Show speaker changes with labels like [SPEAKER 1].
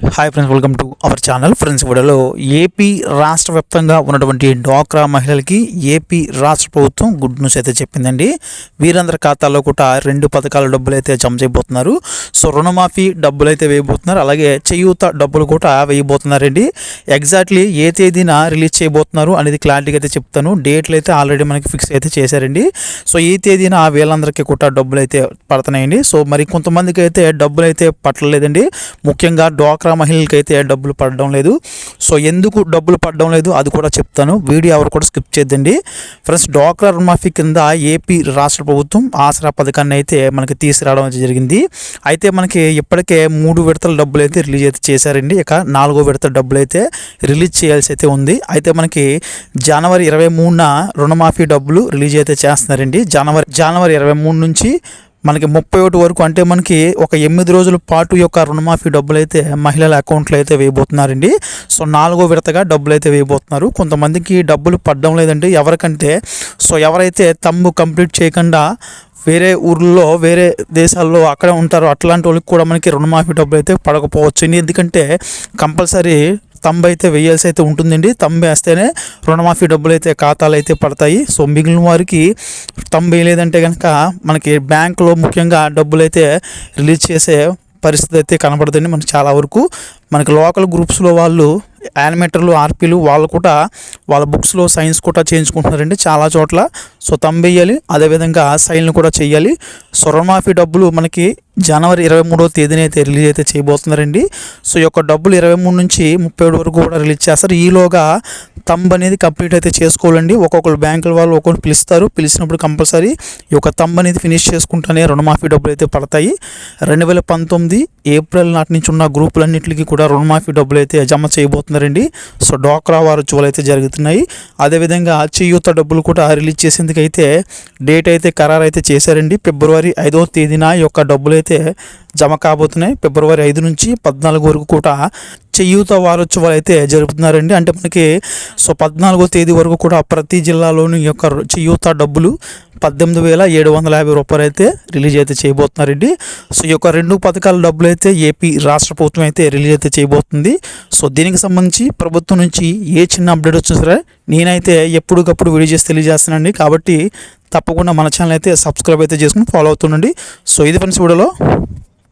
[SPEAKER 1] Hi friends welcome to our channel friends వీడియోలో AP రాష్ట్ర వ్యాప్తంగా ఉన్నటువంటి డ్వాక్రా మహిళలకి ఏపీ రాష్ట్ర ప్రభుత్వం గుడ్ న్యూస్ అయితే చెప్పిందండి. వీరందరి ఖాతాల్లో కూడా రెండు పథకాల డబ్బులు అయితే జమ చేయబోతున్నారు. సో రుణమాఫీ డబ్బులు అయితే వేయబోతున్నారు. అలాగే చేయూత డబ్బులు కూడా వేయబోతున్నారండి. ఎగ్జాక్ట్లీ ఏ తేదీన రిలీజ్ చేయబోతున్నారు అనేది క్లారిటీగా అయితే చెప్తాను. డేట్లు అయితే ఆల్రెడీ మనకి ఫిక్స్ అయితే చేశారండి. సో ఈ తేదీన వీళ్ళందరికీ కూడా డబ్బులు అయితే పడుతున్నాయండి. సో మరి కొంతమందికి అయితే డబ్బులు అయితే పట్టలేదండి. ముఖ్యంగా డ్వాక్రా మహిళలకి అయితే డబ్బులు పడడం లేదు. సో ఎందుకు డబ్బులు పడడం లేదు? అది కూడా చెప్తాను. వీడియో ఎవరు కూడా స్కిప్ చేద్దండి ఫ్రెండ్స్ డ్వాక్రా రుణమాఫీ కింద ఏపీ రాష్ట్ర ప్రభుత్వం ఆసరా పథకాన్ని అయితే మనకి తీసుకురావడం అయితే జరిగింది. అయితే మనకి ఇప్పటికే మూడు విడతల డబ్బులు అయితే రిలీజ్ అయితే చేశారండి. ఇక నాలుగో విడత డబ్బులు అయితే రిలీజ్ చేయాల్సి అయితే ఉంది. అయితే మనకి జనవరి ఇరవై మూడున రుణమాఫీ డబ్బులు రిలీజ్ అయితే చేస్తున్నారండి. జనవరి జనవరి ఇరవై మూడు నుంచి మనకి ముప్పై ఒకటి వరకు అంటే మనకి ఒక ఎనిమిది రోజుల పాటు యొక్క రుణమాఫీ డబ్బులు అయితే మహిళల అకౌంట్లో అయితే వేయబోతున్నారండి. సో నాలుగో విడతగా డబ్బులు అయితే వేయబోతున్నారు. కొంతమందికి డబ్బులు పడడం లేదండి. ఎవరికంటే సో ఎవరైతే తమ్ము కంప్లీట్ చేయకుండా వేరే ఊర్లో వేరే దేశాల్లో అక్కడే ఉంటారో అట్లాంటి వాళ్ళకి కూడా మనకి రుణమాఫీ డబ్బులు అయితే పడకపోవచ్చు. ఎందుకంటే కంపల్సరీ తంబ అయితే వేయాల్సి అయితే ఉంటుందండి. తంబ వేస్తేనే రుణమాఫీ డబ్బులు అయితే ఖాతాలు అయితే పడతాయి. సో మిగిలిన వారికి తంబ వేయలేదంటే కనుక మనకి బ్యాంకులో ముఖ్యంగా డబ్బులు అయితే రిలీజ్ చేసే పరిస్థితి అయితే కనబడుతుంది మనకి చాలా వరకు. మనకి లోకల్ గ్రూప్స్లో వాళ్ళు యానిమేటర్లు ఆర్పీలు వాళ్ళు కూడా వాళ్ళ బుక్స్లో సైన్స్ కూడా చేయించుకుంటున్నారండి చాలా చోట్ల. సో తంబేయాలి అదేవిధంగా సైన్లు కూడా చేయాలి. సో రుణమాఫీ డబ్బులు మనకి జనవరి ఇరవై మూడో తేదీన అయితే రిలీజ్ అయితే చేయబోతున్నారండి. సో ఈ యొక్క డబ్బులు ఇరవై మూడు నుంచి ముప్పై ఏడు వరకు కూడా రిలీజ్ చేస్తారు. ఈలోగా తంబ్ అనేది కంప్లీట్ అయితే చేసుకోవాలండి. ఒక్కొక్కరు బ్యాంకుల వాళ్ళు ఒక్కొక్కరు పిలుస్తారు. పిలిచినప్పుడు కంపల్సరీ ఈ యొక్క తంబ్ అనేది ఫినిష్ చేసుకుంటేనే రుణమాఫీ డబ్బులు అయితే పడతాయి. రెండు వేల పంతొమ్మిది ఏప్రిల్ నాటి నుంచి ఉన్న గ్రూపులన్నింటికి కూడా రుణమాఫీ డబ్బులు అయితే జమ చేయబోతున్నారండి. సో డోక్రా వారోత్సవాలు అయితే జరుగుతున్నాయి. అదేవిధంగా చేయూత డబ్బులు కూడా రిలీజ్ చేసేందుకైతే డేట్ అయితే ఖరారు అయితే చేశారండి. ఫిబ్రవరి ఐదో తేదీన ఈ యొక్క డబ్బులు అయితే అయితే జమ కాబోతున్నాయి. ఫిబ్రవరి ఐదు నుంచి పద్నాలుగు వరకు కూడా చేయూత వారోత్సవాలు అయితే జరుపుతున్నారండి. అంటే మనకి సో పద్నాలుగో తేదీ వరకు కూడా ప్రతి జిల్లాలోని యొక్క చేయూత డబ్బులు పద్దెనిమిది వేల ఏడు వందల యాభై రూపాయలు అయితే రిలీజ్ అయితే చేయబోతున్నారండి. సో ఈ యొక్క రెండు పథకాల డబ్బులు అయితే ఏపీ రాష్ట్ర ప్రభుత్వం అయితే రిలీజ్ అయితే చేయబోతుంది. సో దీనికి సంబంధించి ప్రభుత్వం నుంచి ఏ చిన్న అప్డేట్ వచ్చినా సరే నేనైతే ఎప్పటికప్పుడు వీడియో చేసి తెలియజేస్తానండి. కాబట్టి తప్పకుండా మన ఛానల్ అయితే సబ్స్క్రైబ్ అయితే చేసుకుని ఫాలో అవుతుండండి. సో ఇది ఫ్రెండ్స్ వీడియోలో